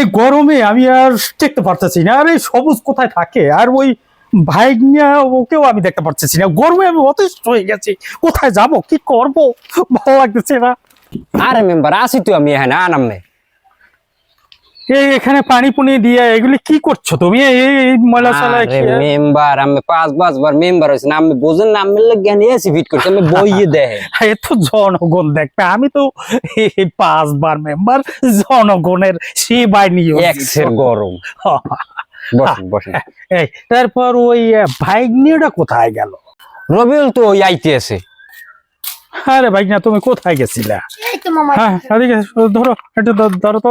এই গরমে আমি আর দেখতে পারতেছি না। আর এই সবুজ কোথায় থাকে? আর ওই ভাইগনা ওকেও আমি দেখতে পারতেছি না। গরমে আমি অতিষ্ঠ হয়ে গেছি। কোথায় যাব? কি করব? ভালো লাগতেছে না। আরে মেম্বার আসি তুই আমি এখানে আনামে এই এখানে পানি পুনি দিয়ে এগুলি কি করছ তুমি? এই ময়লা আরে মেম্বার আমি পাঁচ পাঁচ বার মেম্বার হয়েছি না আমি বোঝেন না আমি ফিট করছি আমি বইয়ে দেয় এত জনগণ দেখবে আমি তো এই পাঁচবার মেম্বার জনগণের সেবায় নিয়ে এক্সের গরম। বসেন বসেন। এই তারপর ওই ভাইগনিটা কোথায় গেল? রবিউল তো ওই আইতে আছে আরে ভাইগনা তুমি কোথায় গেছিলা? তো হ্যাঁ এদিকে ধরো একটু ধরো তো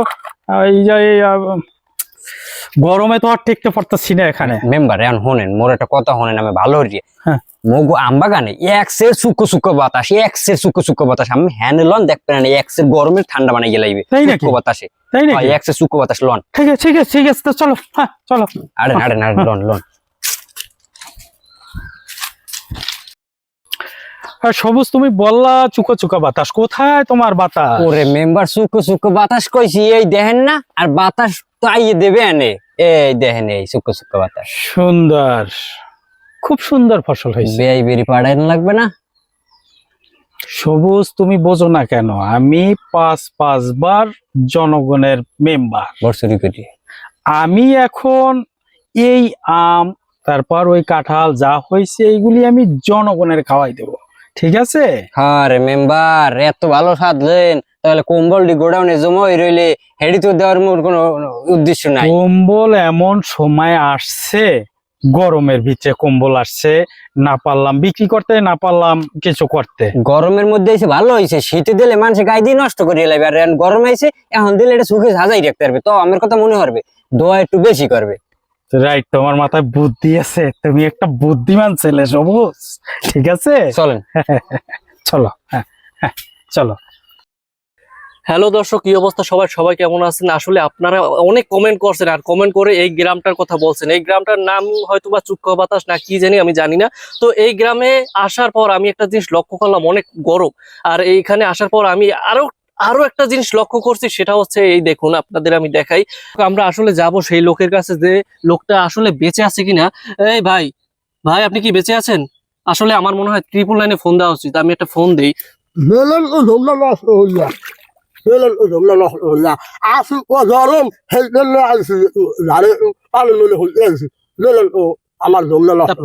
এই যে গরমে তো আর টেকতে পারতেছি না এখানে। মেম্বার এখন মোর একটা কথা আমি ভালো হ্যাঁ। মগু আমবাগানে একসের সুকো সুকো বাতাস একসের সুকো সুকো বাতাস আমি হ্যান্ড লন দেখতে না একসের গরমের ঠান্ডা বানাই গেলাইবে তাই নাকি? সুকো বাতাসে। তাই নাকি? একসের সুকো বাতাস লন। ঠিক আছে ঠিক আছে ঠিক আছে তো চলো হ্যাঁ চলো। আরে আরে না লন লন। সবুজ তুমি বললা চুকা চুকা বাতাস। কোথায় তোমার বাতাস? ওরে মেম্বার বাতাস কইছি এই দেখেন না আর বাতাস তো দেবে আনে এই দেখেন এই বাতাস। সুন্দর। খুব সুন্দর ফসল হয়েছে। বেরি পাড়াইন লাগবে না? সবুজ তুমি বোঝো না কেন আমি পাঁচ পাঁচবার জনগণের মেম্বার বর্ষরি করি আমি এখন এই আম তারপর ওই কাঁঠাল যা হয়েছে এইগুলি আমি জনগণের খাওয়াই দেব। ঠিক আছে? হ্যাঁ রে মেম্বার এত ভালো সাধলেন। তাহলে কম্বলটি গোডাউনে জমা হয়ে রইলে হেডি তো দেওয়ার মোর কোনো উদ্দেশ্য নাই। কম্বল এমন সময় আসছে গরমের ভিতরে কম্বল আসছে না পারলাম বিক্রি করতে না পারলাম কিছু করতে। গরমের মধ্যে এসে ভালো হয়েছে শীতে দিলে মানুষ গায়ে দিয়ে নষ্ট করে এলাবে আর গরম আইছে এখন দিলে এটা সুখে সাজাই রাখতে পারবে। তো আমার কথা মনে করবে দোয়া একটু বেশি করবে। রাইট তোমার মাথায় বুদ্ধি আছে। তুমি একটা বুদ্ধিমান ছেলে সবুজ। ঠিক আছে? চলেন। চলো হ্যাঁ হ্যাঁ চলো। হ্যালো দর্শক কি অবস্থা সবাই সবাই কেমন আছেন? আসলে আপনারা অনেক কমেন্ট করছেন আর কমেন্ট করে এই গ্রামটার কথা বলছেন। এই গ্রামটার নাম হয়তো বা চুক্কা বাতাস না কি জানি আমি জানি না। তো এই গ্রামে আসার পর আমি একটা জিনিস লক্ষ্য করলাম অনেক গরম। আর এইখানে আসার পর আমি আরও আরও একটা জিনিস লক্ষ্য করছি সেটা হচ্ছে এই দেখুন আপনাদের আমি দেখাই। আমরা আসলে যাব সেই লোকের কাছে যে লোকটা আসলে বেঁচে আছে কিনা। এই ভাই ভাই আপনি কি বেঁচে আছেন? আসলে আমার মনে হয় ট্রিপল লাইনে ফোন দেওয়া উচিত। আমি একটা ফোন দেই। আমার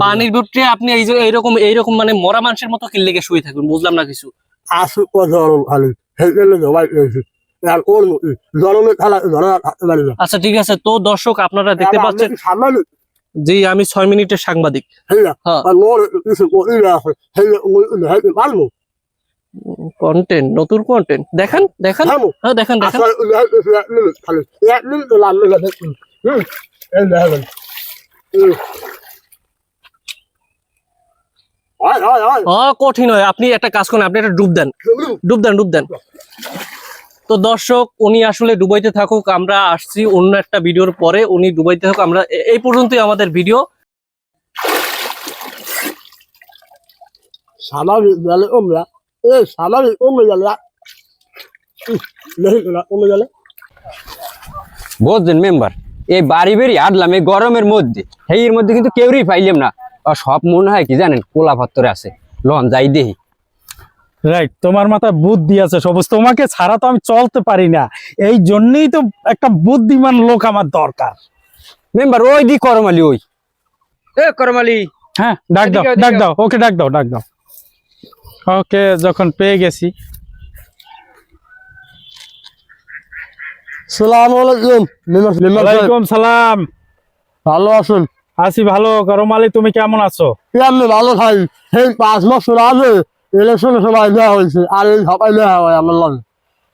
পানির ভিতরে আপনি এই যে এইরকম এইরকম মানে মরা মানুষের মতো কি লেগে শুয়ে থাকবেন বুঝলাম না কিছু। আসু ও জরম খালি হেলদেলে জমাই রয়েছে আর ওর জরমে খেলা ধরা থাকতে পারি না আচ্ছা ঠিক আছে তো দর্শক আপনারা দেখতে পাচ্ছেন সামনে জি আমি ছয় মিনিটের সাংবাদিক হ্যাঁ। পারব কন্টেন্ট নতুন কন্টেন্ট দেখেন দেখেন হ্যাঁ দেখেন দেখেন হুম এই দেখেন হয় হয় হয় ও কঠিন হয়। আপনি একটা কাজ করেন আপনি একটা ডুব দেন। ডুব দেন ডুব দেন। তো দর্শক উনি আসলে ডুবাইতে থাকুক আমরা আসছি অন্য একটা ভিডিওর পরে উনি ডুবাইতে থাকুক আমরা এই পর্যন্তই আমাদের ভিডিও। স্বাভাবিক গেলে ওমরা এ স্বাভাবিক ওমরে গেলে নেই না ওমরে গেলে। বুঝলেন মেম্বার? এই বাড়ি বেরি হাঁটলাম এই গরমের মধ্যে। এই এর মধ্যে কিন্তু কেউই পাইলাম না। সব মনে হয় কি জানেন কোলা পাত্তরে আছে। লন যাই দেহি রাইট তোমার মাথায় বুদ্ধি আছে সবুজ। তোমাকে ছাড়া তো আমি চলতে পারি না। এই জন্যই তো একটা বুদ্ধিমান লোক আমার দরকার। মেম্বার ওই দি করমালি ওই। এ করমালি। হ্যাঁ ডাক দাও ডাক দাও। ওকে ডাক দাও ডাক দাও। ওকে যখন পেয়ে গেছি। সালাম আলাইকুম ওয়ালাইকুম সালাম। ভালো আছেন? আছি ভালো করম আলী তুমি কেমন আছো? আমি ভালো খাই সেই পাঁচ বছর আগে ইলেকশনের সময় দেওয়া হয়েছে আর এই সবাই দেওয়া হয় আমার লাগে।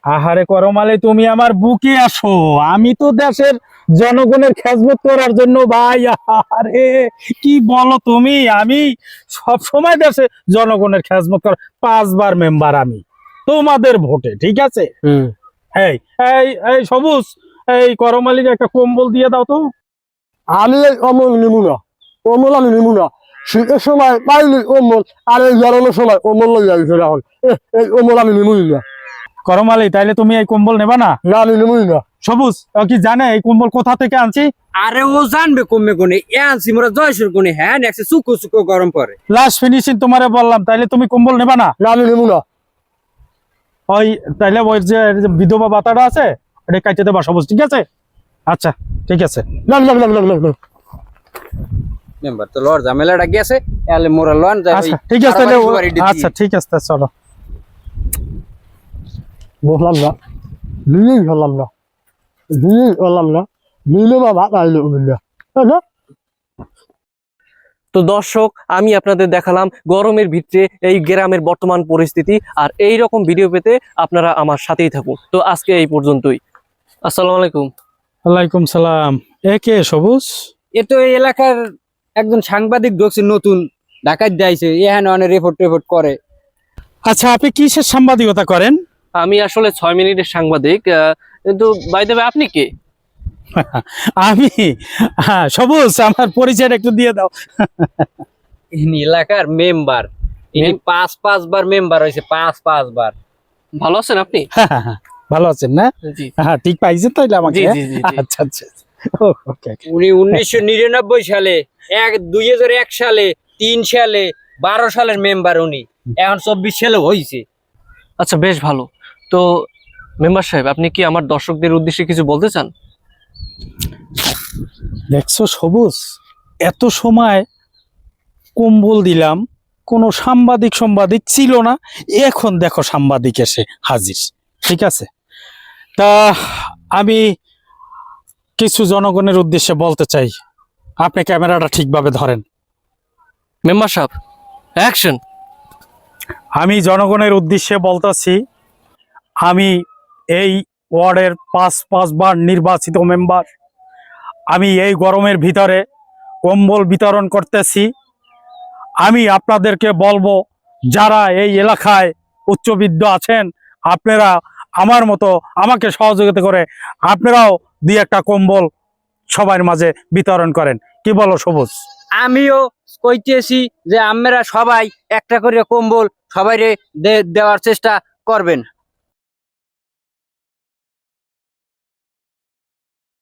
আহারে করম আলী তুমি আমার বুকে আসো। আমি তো দেশের জনগণের খেজমত করার জন্য ভাই আরে কি বলো তুমি? আমি সব সময় দেশে জনগণের খেজমত কর পাঁচবার মেম্বার আমি তোমাদের ভোটে ঠিক আছে? এই এই এই সবুজ এই করম আলীর একটা কম্বল দিয়ে দাও তো। আমি এই অমল নিমু না। অমল আমি নিমু না। শীতের সময় পাইলি অমল আর এই গরমের সময় অমল লই যাইছে এখন এই অমল আমি নিমুই না। করমালি তাইলে তুমি এই কম্বল নেবা না? না আমি নেবই না। সবুজ ও কি জানে এই কম্বল কোথা থেকে আনছি? আরে ও জানবে কমে কোনে এ আনছি মোরা জয়সুর কোনে হ্যাঁ নেক্সট সুকো সুকো গরম পরে। লাস্ট ফিনিশিং তোমারে বললাম তাইলে তুমি কম্বল নেবা না? না আমি নেব না। ওই তাইলে ওই যে বিধবা বাতাটা আছে ওটা কাইতে দেবা সবুজ ঠিক আছে? আচ্ছা ঠিক আছে। না না না না না না মেম্বার তো লর ঝামেলাটা গেছে এলে মোরা লন আচ্ছা ঠিক আছে আচ্ছা ঠিক আছে চলো। বললাম না। নিয়েই হলাম না। নিয়েই হলাম না। নিলে বা ভাত আইলে না না? তো দর্শক আমি আপনাদের দেখালাম গরমের ভিতরে এই গ্রামের বর্তমান পরিস্থিতি আর এই রকম ভিডিও পেতে আপনারা আমার সাথেই থাকুন। তো আজকে এই পর্যন্তই। আসসালামু আলাইকুম। ওয়ালাইকুম সালাম। এ কে সবুজ? এ তো এই এলাকার একজন সাংবাদিক ঢুকছে নতুন ঢাকায় যাইছে এখানে অনেক রিপোর্ট টিপোর্ট করে। আচ্ছা আপনি কিসের সাংবাদিকতা করেন? আমি আসলে ছয় মিনিটের সাংবাদিক আহ, কিন্তু বাই দেবে আপনি কে? আমি হ্যাঁ সবুজ আমার পরিচয়টা একটু দিয়ে দাও। ইনি এলাকার মেম্বার ইনি পাঁচ পাঁচবার মেম্বার হয়েছে পাঁচ পাঁচবার। ভালো আছেন আপনি? হ্যাঁ, হ্যাঁ, হ্যাঁ। ভালো আছেন না? হ্যাঁ ঠিক পাইছেন তাইলে আমাকে জি হ্যাঁ? জি জি জি। আচ্ছা আচ্ছা। উনি উনিশশো নিরানব্বই সালে এক দুই হাজার এক সালে তিন সালে বারো সালের মেম্বার উনি। এখন চব্বিশ সালে হয়েছে আচ্ছা বেশ ভালো। তো মেম্বার সাহেব আপনি কি আমার দর্শকদের উদ্দেশ্যে কিছু বলতে চান? দেখছ সবুজ এত সময় কম্বল দিলাম কোনো সাংবাদিক সাংবাদিক ছিল না এখন দেখো সাংবাদিক এসে হাজির। ঠিক আছে? তা আমি কিছু জনগণের উদ্দেশ্যে বলতে চাই। আপনি ক্যামেরাটা ঠিকভাবে ধরেন। মেম্বার সাহেব অ্যাকশন আমি জনগণের উদ্দেশ্যে বলতেছি আমি এই ওয়ার্ডের পাঁচ পাঁচবার নির্বাচিত মেম্বার। আমি এই গরমের ভিতরে কম্বল বিতরণ করতেছি। আমি আপনাদেরকে বলব যারা এই এলাকায় উচ্চবিদ্য আছেন আপনারা আমার মতো আমাকে সহযোগিতা করে আপনারাও দুই একটা কম্বল সবার মাঝে বিতরণ করেন। কি বলো সবুজ? আমিও কইতেছি যে আমরা সবাই একটা করে কম্বল সবাই দেওয়ার চেষ্টা করবেন।